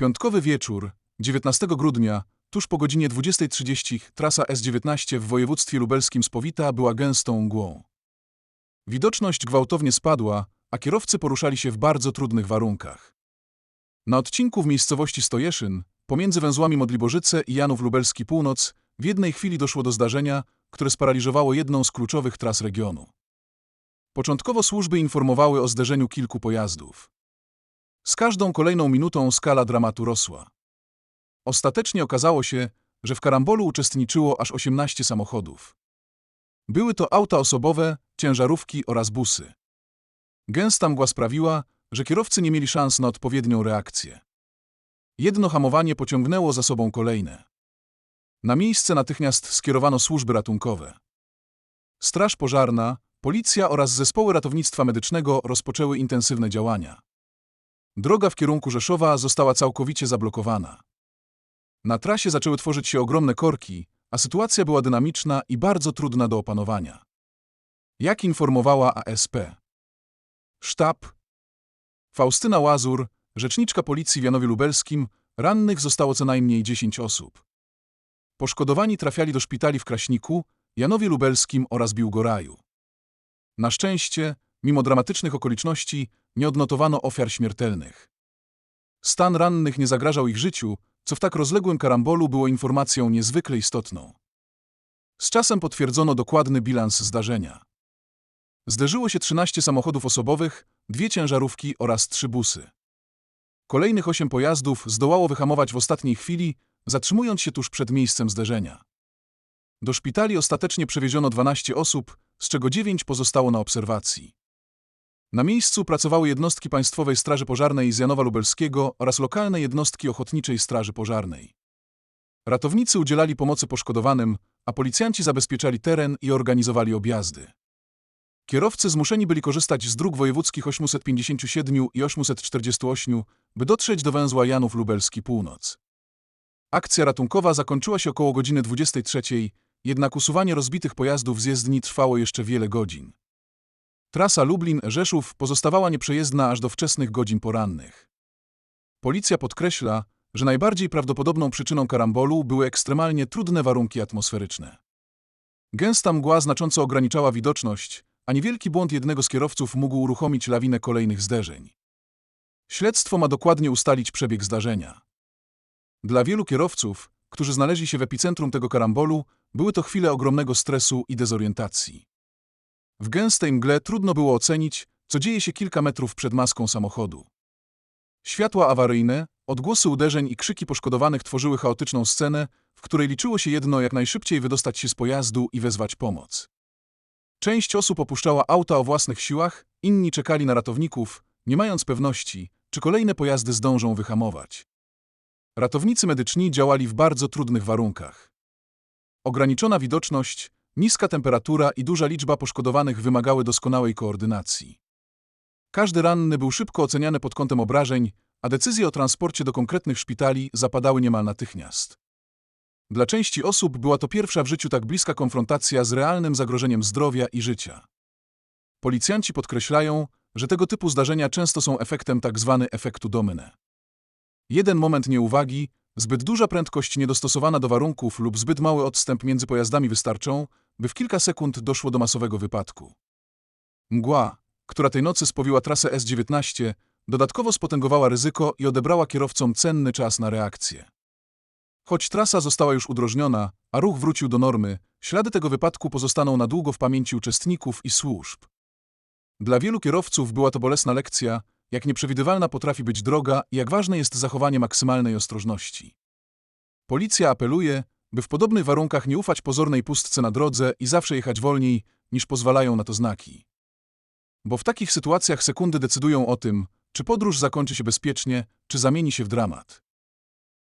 Piątkowy wieczór, 19 grudnia, tuż po godzinie 20.30 trasa S19 w województwie lubelskim spowita była gęstą mgłą. Widoczność gwałtownie spadła, a kierowcy poruszali się w bardzo trudnych warunkach. Na odcinku w miejscowości Stojeszyn, pomiędzy węzłami Modliborzyce i Janów Lubelski Północ, w jednej chwili doszło do zdarzenia, które sparaliżowało jedną z kluczowych tras regionu. Początkowo służby informowały o zderzeniu kilku pojazdów. Z każdą kolejną minutą skala dramatu rosła. Ostatecznie okazało się, że w karambolu uczestniczyło aż 18 samochodów. Były to auta osobowe, ciężarówki oraz busy. Gęsta mgła sprawiła, że kierowcy nie mieli szans na odpowiednią reakcję. Jedno hamowanie pociągnęło za sobą kolejne. Na miejsce natychmiast skierowano służby ratunkowe. Straż pożarna, policja oraz zespoły ratownictwa medycznego rozpoczęły intensywne działania. Droga w kierunku Rzeszowa została całkowicie zablokowana. Na trasie zaczęły tworzyć się ogromne korki, a sytuacja była dynamiczna i bardzo trudna do opanowania. Jak informowała ASP? Sztab. Faustyna Łazur, rzeczniczka policji w Janowie Lubelskim, rannych zostało co najmniej 10 osób. Poszkodowani trafiali do szpitali w Kraśniku, Janowie Lubelskim oraz Biłgoraju. Na szczęście, mimo dramatycznych okoliczności, nie odnotowano ofiar śmiertelnych. Stan rannych nie zagrażał ich życiu, co w tak rozległym karambolu było informacją niezwykle istotną. Z czasem potwierdzono dokładny bilans zdarzenia. Zderzyło się 13 samochodów osobowych, dwie ciężarówki oraz trzy busy. Kolejnych osiem pojazdów zdołało wyhamować w ostatniej chwili, zatrzymując się tuż przed miejscem zderzenia. Do szpitali ostatecznie przewieziono 12 osób, z czego 9 pozostało na obserwacji. Na miejscu pracowały jednostki Państwowej Straży Pożarnej z Janowa Lubelskiego oraz lokalne jednostki Ochotniczej Straży Pożarnej. Ratownicy udzielali pomocy poszkodowanym, a policjanci zabezpieczali teren i organizowali objazdy. Kierowcy zmuszeni byli korzystać z dróg wojewódzkich 857 i 848, by dotrzeć do węzła Janów Lubelski Północ. Akcja ratunkowa zakończyła się około godziny 23, jednak usuwanie rozbitych pojazdów z jezdni trwało jeszcze wiele godzin. Trasa Lublin-Rzeszów pozostawała nieprzejezdna aż do wczesnych godzin porannych. Policja podkreśla, że najbardziej prawdopodobną przyczyną karambolu były ekstremalnie trudne warunki atmosferyczne. Gęsta mgła znacząco ograniczała widoczność, a niewielki błąd jednego z kierowców mógł uruchomić lawinę kolejnych zderzeń. Śledztwo ma dokładnie ustalić przebieg zdarzenia. Dla wielu kierowców, którzy znaleźli się w epicentrum tego karambolu, były to chwile ogromnego stresu i dezorientacji. W gęstej mgle trudno było ocenić, co dzieje się kilka metrów przed maską samochodu. Światła awaryjne, odgłosy uderzeń i krzyki poszkodowanych tworzyły chaotyczną scenę, w której liczyło się jedno jak najszybciej wydostać się z pojazdu i wezwać pomoc. Część osób opuszczała auta o własnych siłach, inni czekali na ratowników, nie mając pewności, czy kolejne pojazdy zdążą wyhamować. Ratownicy medyczni działali w bardzo trudnych warunkach. Ograniczona widoczność, niska temperatura i duża liczba poszkodowanych wymagały doskonałej koordynacji. Każdy ranny był szybko oceniany pod kątem obrażeń, a decyzje o transporcie do konkretnych szpitali zapadały niemal natychmiast. Dla części osób była to pierwsza w życiu tak bliska konfrontacja z realnym zagrożeniem zdrowia i życia. Policjanci podkreślają, że tego typu zdarzenia często są efektem tzw. Tak efektu domine. Jeden moment nieuwagi, zbyt duża prędkość niedostosowana do warunków lub zbyt mały odstęp między pojazdami wystarczą, by w kilka sekund doszło do masowego wypadku. Mgła, która tej nocy spowiła trasę S19, dodatkowo spotęgowała ryzyko i odebrała kierowcom cenny czas na reakcję. Choć trasa została już udrożniona, a ruch wrócił do normy, ślady tego wypadku pozostaną na długo w pamięci uczestników i służb. Dla wielu kierowców była to bolesna lekcja, jak nieprzewidywalna potrafi być droga i jak ważne jest zachowanie maksymalnej ostrożności. Policja apeluje, by w podobnych warunkach nie ufać pozornej pustce na drodze i zawsze jechać wolniej, niż pozwalają na to znaki. Bo w takich sytuacjach sekundy decydują o tym, czy podróż zakończy się bezpiecznie, czy zamieni się w dramat.